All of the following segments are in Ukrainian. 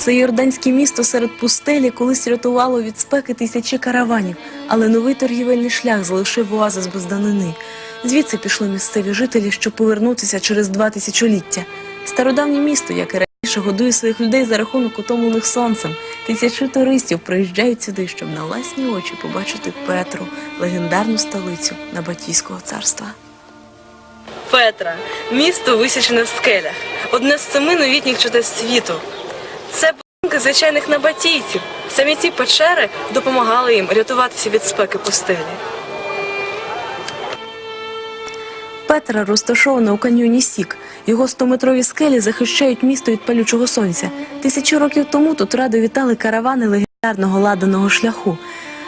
Це йорданське місто серед пустелі колись рятувало від спеки тисячі караванів, але новий торгівельний шлях залишив оазис без данини. Звідси пішли місцеві жителі, щоб повернутися через два тисячоліття. Стародавнє місто, як і раніше, годує своїх людей за рахунок утомлених сонцем. Тисячі туристів приїжджають сюди, щоб на власні очі побачити Петру, легендарну столицю Набатійського царства. Петра місто висічене в скелях, одне з семи новітніх чудес світу. Це будинки звичайних набатійців. Самі ці печери допомагали їм рятуватися від спеки пустелі. Петра розташована у каньйоні Сік. Його стометрові скелі захищають місто від палючого сонця. Тисячі років тому тут радо вітали каравани легендарного ладаного шляху.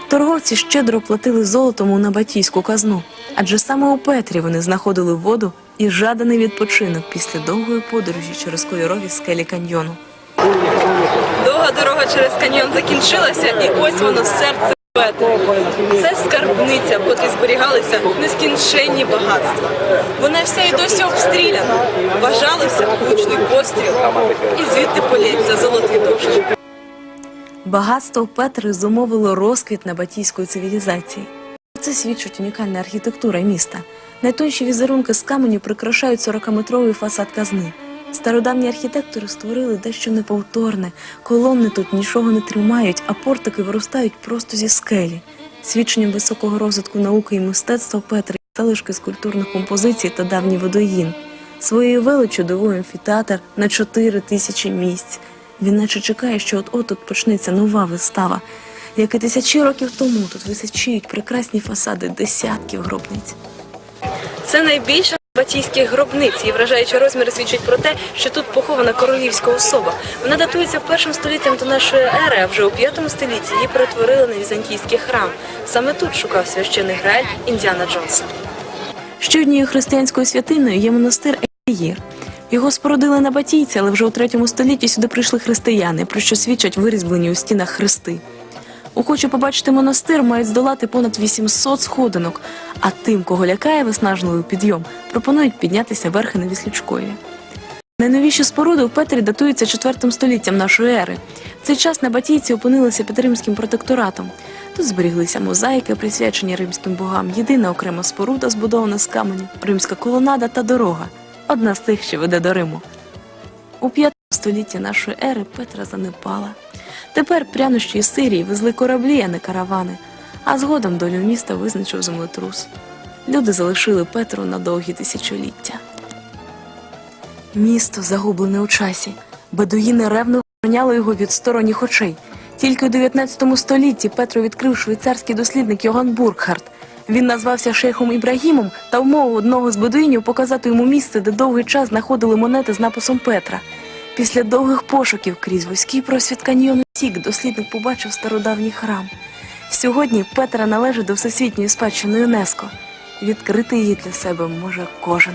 Торговці щедро платили золотом у набатійську казну, адже саме у Петрі вони знаходили воду і жаданий відпочинок після довгої подорожі через кольорові скелі каньйону. Довга дорога через каньйон закінчилася, і ось воно серце Петри. Це скарбниця, котрій зберігалися нескінченні багатства. Вона вся і досі обстріляна. Вважалося влучний постріл, і звідти полється золотий дощ. Багатство Петри зумовило розквіт набатійської цивілізації. Це свідчить унікальна архітектура міста. Найтонші візерунки з каменю прикрашають 40-метровий фасад казни. Стародавні архітектори створили дещо неповторне. Колонни тут нічого не тримають, а портики виростають просто зі скелі. Свідченням високого розвитку науки і мистецтва Петри залишки скульптурних композицій та давній водоїн. Своєю величчю дивує амфітеатр на 4 тисячі місць. Він наче чекає, що от-от тут почнеться нова вистава. Як і тисячі років тому тут височіють прекрасні фасади десятків гробниць. Це найбільша з батійських гробниць. Її вражаючі розміри свідчать про те, що тут похована королівська особа. Вона датується першим століттям до нашої ери, а вже у п'ятому столітті її перетворили на візантійський храм. Саме тут шукав священий грааль Індіана Джонса. Ще однією християнською святиною є монастир Ельїр. Його спорудили на батійці, але вже у третьому столітті сюди прийшли християни, про що свідчать вирізблені у стінах хрести. Охоче побачити монастир мають здолати понад 800 сходинок, а тим, кого лякає виснажливий підйом, пропонують піднятися верхи на Віслючкові. Найновіші споруди в Петрі датуються 4 століттям нашої ери. В цей час на Батійці опинилися під римським протекторатом. Тут зберіглися мозаїки, присвячені римським богам, єдина окрема споруда, збудована з каменю, римська колонада та дорога. Одна з тих, що веде до Риму. У 5 столітті нашої ери Петра занепала. Тепер прянощі із Сирії везли кораблі, а не каравани, а згодом долю міста визначив землетрус. Люди залишили Петру на довгі тисячоліття. Місто загублене у часі. Бедуїни ревно охороняли його від сторонніх очей. Тільки у 19 столітті Петро відкрив швейцарський дослідник Йоган Буркхарт. Він назвався шейхом Ібрагімом та вмовив одного з бедуїнів показати йому місце, де довгий час знаходили монети з написом Петра. Після довгих пошуків крізь вузький просвіт каньйону Сік дослідник побачив стародавній храм. Сьогодні Петра належить до всесвітньої спадщини ЮНЕСКО. Відкрити її для себе може кожен.